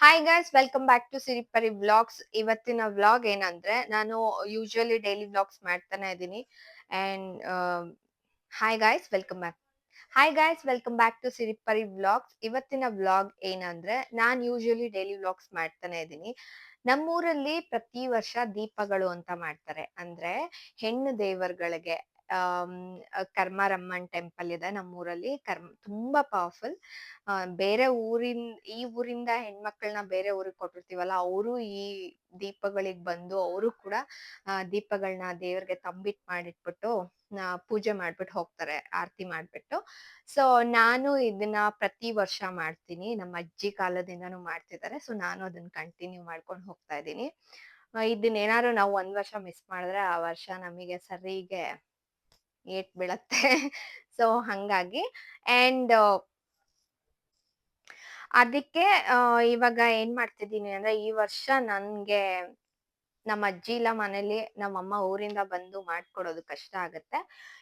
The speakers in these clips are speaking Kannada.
Hi guys welcome back to Siripari vlogs ಇವತ್ತಿನ ವ್ಲಾಗ್ ಏನಂದ್ರೆ, ನಾನು ಯೂಶುವಲಿ ಡೈಲಿ ವ್ಲಾಗ್ಸ್ ಮಾಡ್ತಾನೆ ಇದ್ದೀನಿ. And hi guys welcome back hi guys welcome back to Siripari vlogs ಇವತ್ತಿನ ವ್ಲಾಗ್ ಏನಂದ್ರೆ, ನಾನು ಯೂಶುವಲಿ ಡೈಲಿ ವ್ಲಾಗ್ಸ್ ಮಾಡ್ತಾನೆ ಇದ್ದೀನಿ. ನಮ್ಮೂರಲ್ಲಿ ಪ್ರತಿ ವರ್ಷ ದೀಪಗಳು ಅಂತ ಮಾಡ್ತಾರೆ. ಅಂದ್ರೆ ಹೆಣ್ಣು ದೇವರುಗಳಿಗೆ ಕರ್ಮಾರಮ್ಮನ್ ಟೆಂಪಲ್ ಇದೆ ನಮ್ಮೂರಲ್ಲಿ. ಕರ್ಮ ತುಂಬಾ ಪವರ್ಫುಲ್. ಬೇರೆ ಊರಿನ ಈ ಊರಿಂದ ಹೆಣ್ಮಕ್ಳನ್ನ ಬೇರೆ ಊರಿಗೆ ಕೊಟ್ಟಿರ್ತೀವಲ್ಲ ಅವರು ಈ ದೀಪಗಳಿಗೆ ಬಂದು ಅವರು ಕೂಡ ದೀಪಗಳನ್ನ ದೇವ್ರಿಗೆ ತಂಬಿಟ್ ಮಾಡಿಟ್ಬಿಟ್ಟು ಪೂಜೆ ಮಾಡ್ಬಿಟ್ಟು ಹೋಗ್ತಾರೆ ಆರತಿ ಮಾಡ್ಬಿಟ್ಟು. ಸೊ ನಾನು ಇದನ್ನ ಪ್ರತಿ ವರ್ಷ ಮಾಡ್ತೀನಿ. ನಮ್ಮ ಅಜ್ಜಿ ಕಾಲದಿಂದನೂ ಮಾಡ್ತಿದ್ದಾರೆ. ಸೊ ನಾನು ಅದನ್ನ ಕಂಟಿನ್ಯೂ ಮಾಡ್ಕೊಂಡು ಹೋಗ್ತಾ ಇದ್ದೀನಿ. ಆ, ಇದನ್ನ ಏನಾದ್ರು ನಾವು ಒಂದ್ ವರ್ಷ ಮಿಸ್ ಮಾಡಿದ್ರೆ ಆ ವರ್ಷ ನಮಗೆ ಸರಿಗೆ ಏಟ್ ಬೀಳತ್ತೆ. ಸೊ ಹಂಗಾಗಿ ಅಂಡ್ ಅದಕ್ಕೆ ಆ, ಇವಾಗ ಏನ್ ಮಾಡ್ತಿದ್ದೀನಿ ಅಂದ್ರೆ ಈ ವರ್ಷ ನನ್ಗೆ ನಮ್ಮ ಅಜ್ಜಿ ಇಲ್ಲ ಮನೇಲಿ ನಮ್ಮಮ್ಮ ಊರಿಂದ ಬಂದು ಮಾಡ್ಕೊಡೋದು ಕಷ್ಟ ಆಗತ್ತೆ.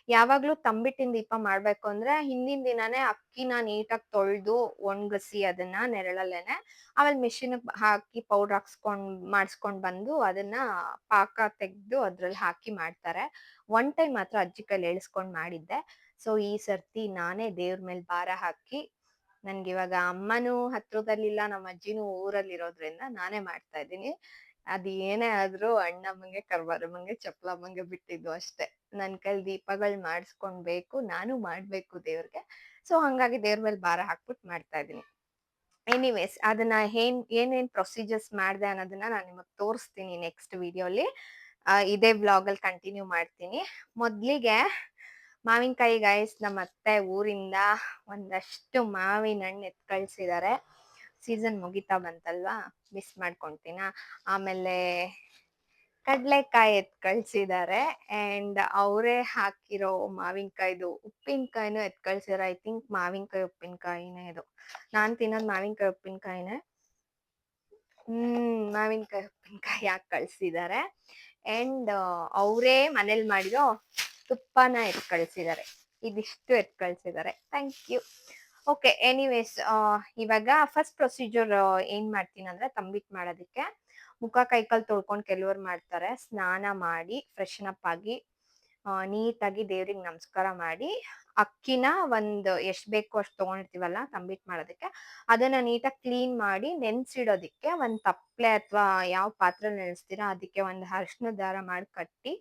ಯಾವಾಗ್ಲೂ ತಂಬಿಟ್ಟಿನ ದೀಪ ಮಾಡ್ಬೇಕು ಅಂದ್ರೆ ಹಿಂದಿನ ದಿನಾನೇ ಅಕ್ಕಿನ ನೀಟಾಗಿ ತೊಳ್ದು ಒಣಗಿಸಿ ಅದನ್ನ ನೆರಳಲ್ಲೇನೆ, ಆಮೇಲೆ ಮಿಷಿನ್ ಹಾಕಿ ಪೌಡರ್ ಹಾಕ್ಸ್ಕೊಂಡ್, ಮಾಡಿಸ್ಕೊಂಡ್ ಬಂದು ಅದನ್ನ ಪಾಕ ತೆಗ್ದು ಅದ್ರಲ್ಲಿ ಹಾಕಿ ಮಾಡ್ತಾರೆ. ಒನ್ ಟೈಮ್ ಮಾತ್ರ ಅಜ್ಜಿ ಕೈಲಿ ಎಳ್ಸ್ಕೊಂಡ್ ಮಾಡಿದ್ದೆ. ಸೊ, ಈ ಸರ್ತಿ ನಾನೇ ದೇವ್ರ ಮೇಲೆ ಭಾರ ಹಾಕಿ, ನನ್ಗೆ ಇವಾಗ ಅಮ್ಮನೂ ಹತ್ರದಲ್ಲಿಲ್ಲ ನಮ್ಮ ಅಜ್ಜಿನೂ ಊರಲ್ಲಿ ಇರೋದ್ರಿಂದ ನಾನೇ ಮಾಡ್ತಾ ಇದ್ದೀನಿ. ಅದ್ ಏನೇ ಆದ್ರೂ ಅಣ್ಣಮ್ಮಂಗೆ ಕರ್ಬಾರಮ್ಮಂಗೆ ಚಪ್ಲಮ್ಮಂಗೆ ಬಿಟ್ಟಿದ್ದು ಅಷ್ಟೇ. ನನ್ ಕೈಲಿ ದೀಪಗಳ್ ಮಾಡಿಸ್ಕೊಂಡ್ಬೇಕು, ನಾನು ಮಾಡ್ಬೇಕು ದೇವ್ರಿಗೆ. ಸೊ, ಹಂಗಾಗಿ ದೇವ್ರ ಮೇಲೆ ಭಾರ ಹಾಕ್ಬಿಟ್ಟು ಮಾಡ್ತಾ ಇದೀನಿ. ಎನಿವೇಸ್ ಅದನ್ನ ಏನ್, ಏನೇನ್ ಪ್ರೊಸೀಜರ್ಸ್ ಮಾಡಿದೆ ಅನ್ನೋದನ್ನ ನಾನು ನಿಮಗ್ ತೋರಿಸ್ತೀನಿ ನೆಕ್ಸ್ಟ್ ವಿಡಿಯೋಲಿ ಇದೇ ಬ್ಲಾಗ್ ಅಲ್ಲಿ ಕಂಟಿನ್ಯೂ ಮಾಡ್ತೀನಿ. ಮೊದ್ಲಿಗೆ ಮಾವಿನಕಾಯಿ ಗಾಯಸ್ ನಮ್ಮ ಅತ್ತೆ ಊರಿಂದ ಒಂದಷ್ಟು ಮಾವಿನ ಹಣ್ಣು ಎತ್ ಕಳ್ಸಿದಾರೆ ಸೀಸನ್ ಮುಗಿತಾ ಬಂತಲ್ವಾ ಮಿಸ್ ಮಾಡ್ಕೊಂತೀನ. ಆಮೇಲೆ ಕಡಲೆಕಾಯಿ ಎತ್ ಕಳ್ಸಿದ್ದಾರೆ ಅಂಡ್ ಅವರೇ ಹಾಕಿರೋ ಮಾವಿನಕಾಯ್ದು ಉಪ್ಪಿನಕಾಯಿನೂ ಎತ್ ಕಳ್ಸಿದಾರೆ ಐ ಥಿಂಕ್ ಮಾವಿನಕಾಯಿ ಉಪ್ಪಿನಕಾಯಿನೇ ಇದು. ನಾನ್ ತಿನ್ನೋದು ಮಾವಿನಕಾಯಿ ಉಪ್ಪಿನಕಾಯಿನೇ. ಹ್ಮ್, ಮಾವಿನಕಾಯಿ ಉಪ್ಪಿನಕಾಯಿ ಹಾಕಿ ಕಳ್ಸಿದ್ದಾರೆ ಅಂಡ್ ಅವರೇ ಮನೇಲಿ ಮಾಡಿರೋ ತುಪ್ಪನ ಎತ್ ಕಳ್ಸಿದ್ದಾರೆ ಇದಿಷ್ಟು ಎತ್ ಕಳ್ಸಿದ್ದಾರೆ ಥ್ಯಾಂಕ್ ಯು ಓಕೆ ಎನಿವೇಸ್ ಇವಾಗ ಫಸ್ಟ್ ಪ್ರೊಸೀಜರ್ ಏನ್ ಮಾಡ್ತೀನಿ ಅಂದ್ರೆ ತಂಬಿಟ್ ಮಾಡೋದಕ್ಕೆ ಮುಖ ಕೈಕಾಲ್ ತೊಳ್ಕೊಂಡ್ ಕೆಲವರು ಮಾಡ್ತಾರೆ. ಸ್ನಾನ ಮಾಡಿ ಫ್ರೆಶನ್ ಅಪ್ ಆಗಿ ನೀಟಾಗಿ ದೇವ್ರಿಗೆ ನಮಸ್ಕಾರ ಮಾಡಿ, ಅಕ್ಕಿನ ಒಂದು ಎಷ್ಟ್ ಬೇಕು ಅಷ್ಟ್ ತಗೊಂಡಿರ್ತೀವಲ್ಲ ತಂಬಿಟ್ ಮಾಡೋದಕ್ಕೆ, ಅದನ್ನ ನೀಟಾಗಿ ಕ್ಲೀನ್ ಮಾಡಿ ನೆನ್ಸಿಡೋದಿಕ್ಕೆ ಒಂದು ತಪ್ಲೆ ಅಥವಾ ಯಾವ ಪಾತ್ರೆ ನೆನೆಸ್ತೀರಾ ಅದಕ್ಕೆ ಒಂದು ಅರ್ಶಿನ ದಾರ ಮಾಡಿ ಕಟ್ಟಿ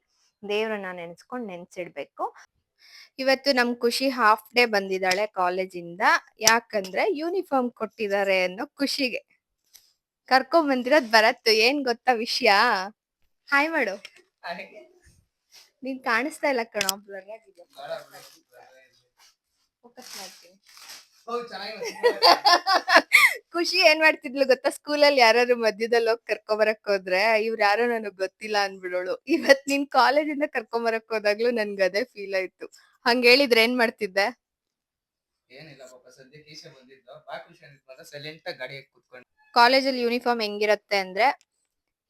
ದೇವ್ರನ್ನ ನೆನ್ಸ್ಕೊಂಡ್ ನೆನ್ಸಿಡ್ಬೇಕು. ಇವತ್ತು ನಮ್ ಖುಷಿ ಹಾಫ್ ಡೇ ಬಂದಿದ್ದಾಳೆ ಕಾಲೇಜಿಂದ. ಯಾಕಂದ್ರೆ ಯೂನಿಫಾರ್ಮ್ ಕೊಟ್ಟಿದ್ದಾರೆ ಅನ್ನೋ ಖುಷಿಗೆ. ಕರ್ಕೊಂಡ್ ಬಂದಿರೋದ್ ಬರತ್ತು ಏನ್ ಗೊತ್ತಾ ವಿಷಯ? ಹಾಯ್ ಮಾಡು. ನೀನ್ ಕಾಣಿಸ್ತಾ ಇಲ್ಲ ಕಣೋ. ಬ್ಲರ್ ಆಗಿದೆ ಫೋಕಸ್ ಮಾಡ್ತೀನಿ. ಖುಷಿ ಏನ್ ಮಾಡ್ತಿದ್ಲು ಗೊತ್ತಾ? ಸ್ಕೂಲಲ್ಲಿ ಯಾರು ಮಧ್ಯದಲ್ಲಿ ಹೋಗಿ ಕರ್ಕೊಂಬರಕ್ ಹೋದ್ರೆ ಇವ್ರು ಯಾರೋ ನನಗ್ ಗೊತ್ತಿಲ್ಲ ಅನ್ಬಿಡೋಳು ಇವತ್ ನಿನ್ ಕಾಲೇಜಿಂದ ಕರ್ಕೊಂಬರಕ್ ಹೋದಾಗ್ಲೂ ನನ್ಗ ಅದೇ ಫೀಲ್ ಆಯ್ತು. ಹಂಗ ಹೇಳಿದ್ರೆ ಏನ್ ಮಾಡ್ತಿದ್ದೆ? ಏನಿಲ್ಲ ಪಾಪ ಸದ್ಯಕ್ಕೆ ಈಚೆ ಬಂದಿದ್ದು. ಬಾ ಖುಷಿ ಅಂದಿದ್ ಮಾತ್ರ ಸೈಲೆಂಟ್ ಆಗಿ ಗಾಡಿ ಕುತ್ಕೊಂಡು. ಕಾಲೇಜಲ್ಲಿ ಯೂನಿಫಾರ್ಮ್ ಹೆಂಗಿರತ್ತೆ ಅಂದ್ರೆ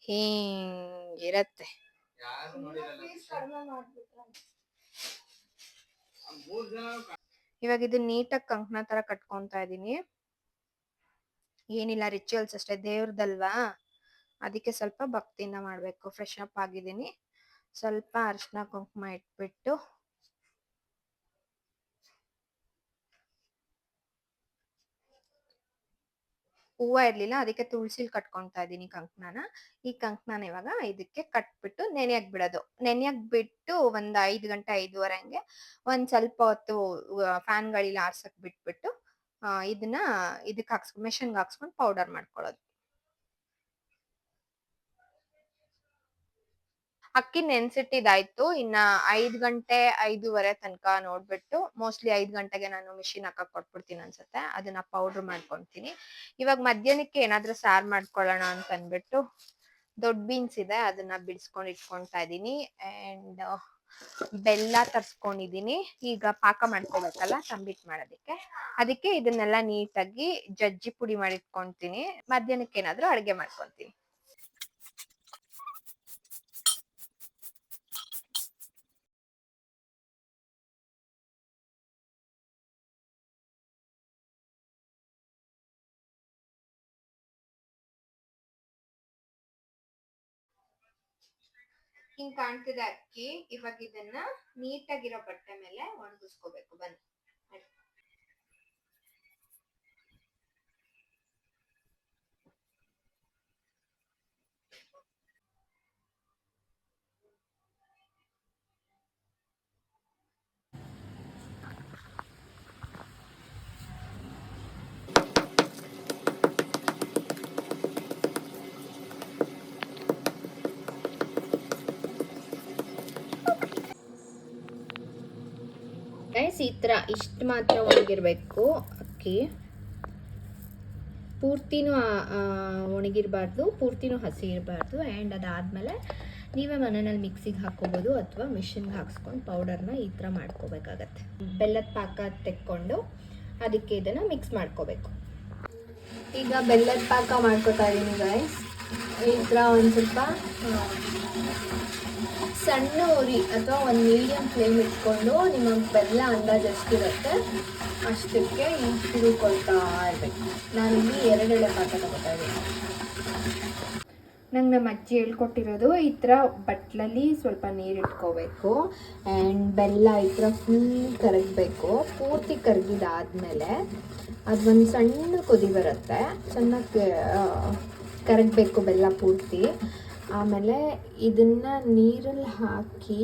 ಹಿಂಗಿರತ್ತೆ? ಯಾರು ನೋಡಿರಲ್ಲ ಇವಾಗ ಇದು ನೀಟಾಗಿ ಕಂಕಣ ತರ ಕಟ್ಕೊಂತಾ ಇದೀನಿ. ಏನಿಲ್ಲ ರಿಚುವಲ್ಸ್ ಅಷ್ಟೇ. ದೇವ್ರದಲ್ವಾ? ಅದಕ್ಕೆ ಸ್ವಲ್ಪ ಭಕ್ತಿಯಿಂದ ಮಾಡ್ಬೇಕು. ಫ್ರೆಶ್ ಅಪ್ ಆಗಿದ್ದೀನಿ. ಸ್ವಲ್ಪ ಅರಿಶಿನ ಕುಂಕುಮ ಇಟ್ಬಿಟ್ಟು ಹೂವ ಇರ್ಲಿಲ್ಲ, ಅದಕ್ಕೆ ತುಳಸಿಲ್ ಕಟ್ಕೊಂತಾ ಇದೀನಿ ಕಂಕಣನ ಈ ಕಂಕಣನ ಇವಾಗ ಇದಕ್ಕೆ ಕಟ್ಬಿಟ್ಟು ನೆನೆಯಕ್ ಬಿಡೋದು. ನೆನೆಯಕ್ ಬಿಟ್ಟು ಒಂದ್ ಐದು ಗಂಟೆ ಐದುವರೆ ಹಂಗೆ ಒಂದ್ ಸ್ವಲ್ಪ ಹೊತ್ತು ಫ್ಯಾನ್ ಗಳಿಲ್ಲ ಆರ್ಸಕ್ ಬಿಟ್ಬಿಟ್ಟು ಇದನ್ನ ಇದಕ್ ಹಾಕ್ಸ್, ಮೆಷಿನ್ಗೆ ಹಾಕ್ಸ್ಕೊಂಡು ಪೌಡರ್ ಮಾಡ್ಕೊಳ್ಳೋದು. ಅಕ್ಕಿ ನೆನ್ಸಿಟ್ಟಿದಾಯ್ತು ಇನ್ನ ಐದ್ ಗಂಟೆ ಐದೂವರೆ ತನಕ ನೋಡ್ಬಿಟ್ಟು ಮೋಸ್ಟ್ಲಿ ಐದ್ ಗಂಟೆಗೆ ನಾನು ಮಿಷಿನ್ ಹಾಕಕ್ ಕೊಟ್ಬಿಡ್ತೀನಿ ಅನ್ಸುತ್ತೆ. ಅದನ್ನ ಪೌಡರ್ ಮಾಡ್ಕೊಂತೀನಿ. ಇವಾಗ ಮಧ್ಯಾಹ್ನಕ್ಕೆ ಏನಾದ್ರೂ ಸಾರ್ ಮಾಡ್ಕೊಳ್ಳೋಣ ಅಂತ ಅನ್ಬಿಟ್ಟು ದೊಡ್ಡ ಬೀನ್ಸ್ ಇದೆ, ಅದನ್ನ ಬಿಡಿಸ್ಕೊಂಡು ಇಟ್ಕೊಂತಾ ಇದೀನಿ ಅಂಡ್ ಬೆಲ್ಲ ತರ್ಸ್ಕೊಂಡಿದೀನಿ ಈಗ ಪಾಕ ಮಾಡ್ಕೋಬೇಕಲ್ಲ, ತಂಬಿಟ್ ಮಾಡೋದಕ್ಕೆ. ಅದಕ್ಕೆ ಇದನ್ನೆಲ್ಲ ನೀಟಾಗಿ ಜಜ್ಜಿ ಪುಡಿ ಮಾಡಿ ಇಟ್ಕೊಂತೀನಿ ಮಧ್ಯಾಹ್ನಕ್ಕೆ ಏನಾದ್ರೂ ಅಡ್ಗೆ ಮಾಡ್ಕೊಂತೀನಿ ಹಿಂಗ್ ಕಾಣ್ತಿದೆ ಅಕ್ಕಿ. ಇವಾಗ ಇದನ್ನ ನೀಟಾಗಿರೋ ಬಟ್ಟೆ ಮೇಲೆ ಒಣಗಿಸ್ಕೋಬೇಕು. ಬನ್ನಿ. ಗೈಸ್ ಈ ಥರ ಇಷ್ಟು ಮಾತ್ರ ಒಣಗಿರ್ಬೇಕು ಅಕ್ಕಿ. ಪೂರ್ತಿನೂ ಒಣಗಿರಬಾರ್ದು, ಪೂರ್ತಿನೂ ಹಸಿ ಇರಬಾರ್ದು. ಆ್ಯಂಡ್ ಅದಾದಮೇಲೆ ನೀವೇ ಮನೆಯಲ್ಲಿ ಮಿಕ್ಸಿಗೆ ಹಾಕ್ಕೋಬೋದು ಅಥವಾ ಮಿಷಿನ್ಗೆ ಹಾಕ್ಸ್ಕೊಂಡು ಪೌಡರ್ನ ಈ ಥರ ಮಾಡ್ಕೋಬೇಕಾಗತ್ತೆ. ಬೆಲ್ಲದ ಪಾಕ ತೆಕ್ಕೊಂಡು ಅದಕ್ಕೆ ಇದನ್ನು ಮಿಕ್ಸ್ ಮಾಡ್ಕೋಬೇಕು. ಈಗ ಬೆಲ್ಲದ ಪಾಕ ಮಾಡ್ಕೋತಾ ಇದ್ದೀನಿ ಗೈಸ್ ಈ ಥರ ಒಂದು ಸ್ವಲ್ಪ ಸಣ್ಣ ಉರಿ ಅಥವಾ ಒಂದು ಮೀಡಿಯಮ್ ಫ್ಲೇಮ್ ಇಟ್ಕೊಂಡು ನಿಮ್ಮ ಬೆಲ್ಲ ಅಂದಾಜು ಎಷ್ಟಿರುತ್ತೆ ಅಷ್ಟಕ್ಕೆ ತಿರುಕೊಳ್ತಾ ಇರಬೇಕು. ನಾನಿಲ್ಲಿ ಎರಡೆಡೆ ಪಾಕ ತಗೋತಾ ಇದ್ದೀನಿ. ನಂಗೆ ನಮ್ಮ ಅಜ್ಜಿ ಹೇಳ್ಕೊಟ್ಟಿರೋದು ಈ ಥರ ಬಟ್ಲಲ್ಲಿ ಸ್ವಲ್ಪ ನೀರು ಇಟ್ಕೋಬೇಕು. ಆ್ಯಂಡ್ ಬೆಲ್ಲ ಈ ಥರ ಫುಲ್ ಕರಗಬೇಕು. ಪೂರ್ತಿ ಕರಗಿದಾದ್ಮೇಲೆ ಅದು ಒಂದು ಸಣ್ಣ ಕುದಿ ಬರುತ್ತೆ. ಚೆನ್ನಾಗಿ ಕರಗಬೇಕು ಬೆಲ್ಲ ಪೂರ್ತಿ. ಆಮೇಲೆ ಇದನ್ನು ನೀರಲ್ಲಿ ಹಾಕಿ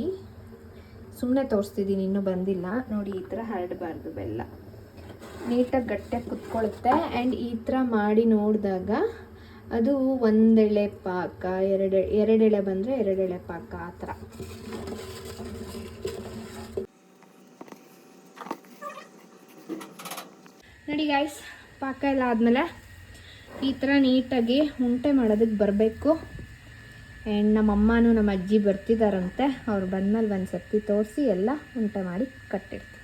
ಸುಮ್ಮನೆ ತೋರಿಸ್ತಿದ್ದೀನಿ, ಇನ್ನೂ ಬಂದಿಲ್ಲ. ನೋಡಿ, ಈ ಥರ ಹರಡಬಾರ್ದು ಬೆಲ್ಲ. ನೀಟಾಗಿ ಗಟ್ಟಿಯಾಗಿ ಕುತ್ಕೊಳ್ಳುತ್ತೆ ಆ್ಯಂಡ್ ಈ ಥರ ಮಾಡಿ ನೋಡಿದಾಗ ಅದು ಒಂದೆಳೆ ಪಾಕ, ಎರಡೆ ಎರಡೆಳೆ ಬಂದರೆ ಎರಡೆಳೆ ಪಾಕ, ಆ ಥರ. ನೋಡಿ ಗಾಯ್ಸ್ ಪಾಕ ಎಲ್ಲ ಆದಮೇಲೆ ಈ ಥರ ನೀಟಾಗಿ ಉಂಟೆ ಮಾಡೋದಕ್ಕೆ ಬರಬೇಕು. ಆ್ಯಂಡ್ ನಮ್ಮ ಅಮ್ಮನೂ ನಮ್ಮ ಅಜ್ಜಿ ಬರ್ತಿದ್ದಾರಂತೆ ಅವ್ರು ಬಂದಮೇಲೆ ಒಂದು ಸರ್ತಿ ತೋರಿಸಿ ಎಲ್ಲ ಉಂಟೆ ಮಾಡಿ ಕಟ್ಟಿರ್ತೀನಿ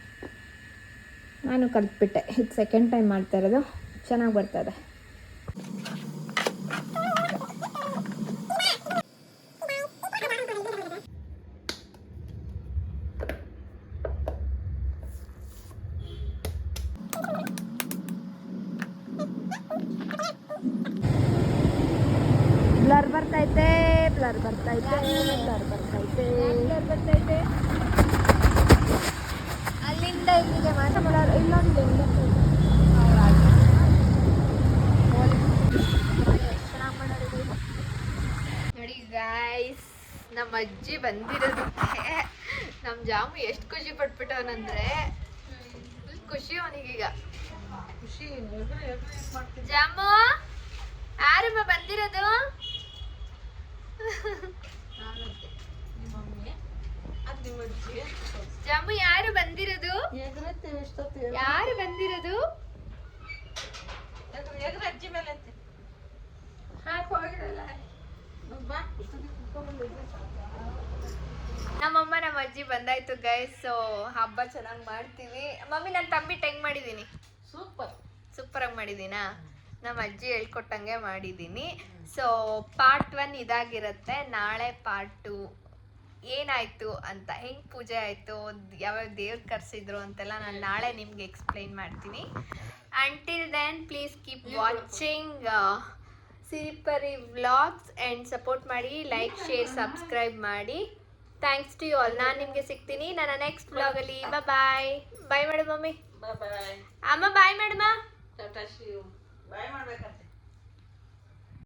ನಾನು ಕಲ್ತ್ಬಿಟ್ಟೆ, ಇದು ಸೆಕೆಂಡ್ ಟೈಮ್ ಮಾಡ್ತಾ ಇರೋದು, ಚೆನ್ನಾಗಿ ಬರ್ತದೆ ಬ್ಲರ್ ಬರ್ತೈತೆ ಬ್ಲರ್ ಬರ್ತೈತೆ ಬ್ಲರ್ ಬರ್ತೈತೆ ಬ್ಲರ್ ಬರ್ತೈತೆ ಅಲ್ಲಿಂದ ಇಲ್ಲಿಗೆ ಮಾತ್ರ ಮಾಡೋರು ಇಲ್ಲೊಂದು ನೋಡಿ ಗಾಯ್ಸ್ ನಮ್ಮ ಅಜ್ಜಿ ಬಂದಿರೋದಕ್ಕೆ ನಮ್ಮ ಜಾಮು ಎಷ್ಟು ಖುಷಿ ಪಟ್ಬಿಟ್ಟವನಂದ್ರೆ ಫುಲ್ ಖುಷಿ ಅವನಿಗೀಗ. ಜಾಮು ಯಾರಮ್ಮ ಬಂದಿರೋದು? ಜಾಮು ಯಾರು ಬಂದಿರೋದು? ಯಾರು ಬಂದಿರೋದು? ನಮ್ಮಮ್ಮ ನಮ್ಮ ಅಜ್ಜಿ ಬಂದಾಯ್ತು ಗೈಸ್ ಸೊ ಹಬ್ಬ ಚೆನ್ನಾಗಿ ಮಾಡ್ತೀವಿ. ಮಮ್ಮಿ ನನ್ನ ತಂಬಿಟ್ಟು ಹೆಂಗ್ ಮಾಡಿದೀನಿ ಸೂಪರ್. ಸೂಪರ್ ಆಗಿ ಮಾಡಿದ್ದೀನಾ? ನಮ್ಮ ಅಜ್ಜಿ ಹೇಳ್ಕೊಟ್ಟಂಗೆ ಮಾಡಿದ್ದೀನಿ. ಸೊ ಪಾರ್ಟ್ ಒನ್ ಇದಾಗಿರುತ್ತೆ. ನಾಳೆ ಪಾರ್ಟ್ ಟು ಏನಾಯ್ತು ಅಂತ ಹೆಂಗ್ ಪೂಜೆ ಆಯ್ತು ಯಾವ್ಯಾವ ದೇವ್ರು ಕರ್ಸಿದ್ರು ಅಂತೆಲ್ಲ ನಾನು ನಾಳೆ ನಿಮ್ಗೆ ಎಕ್ಸ್ಪ್ಲೈನ್ ಮಾಡ್ತೀನಿ. Until then please keep watching Siripari vlogs and support ಮಾಡಿ ಲೈಕ್ ಶೇರ್ ಸಬ್ಸ್ಕ್ರೈಬ್ ಮಾಡಿ. ಥ್ಯಾಂಕ್ಸ್ ಟು ಯು ಆಲ್ ನಾನು ನಿಮಗೆ ಸಿಗ್ತೀನಿ ನನ್ನ ನೆಕ್ಸ್ಟ್ ವ್ಲಾಗಲ್ಲಿ ಬಾಯ್ ಬಾಯ್ ಮೇಡಮ್ ಮಮ್ಮಿ. ಬಾಯ್ ಬಾಯ್ ಅಮ್ಮ ಬಾಯ್ ಮಾಡಮ್ಮ ಬಾಯ್ ಮಾಡ್ಬೇಕಂತೆ.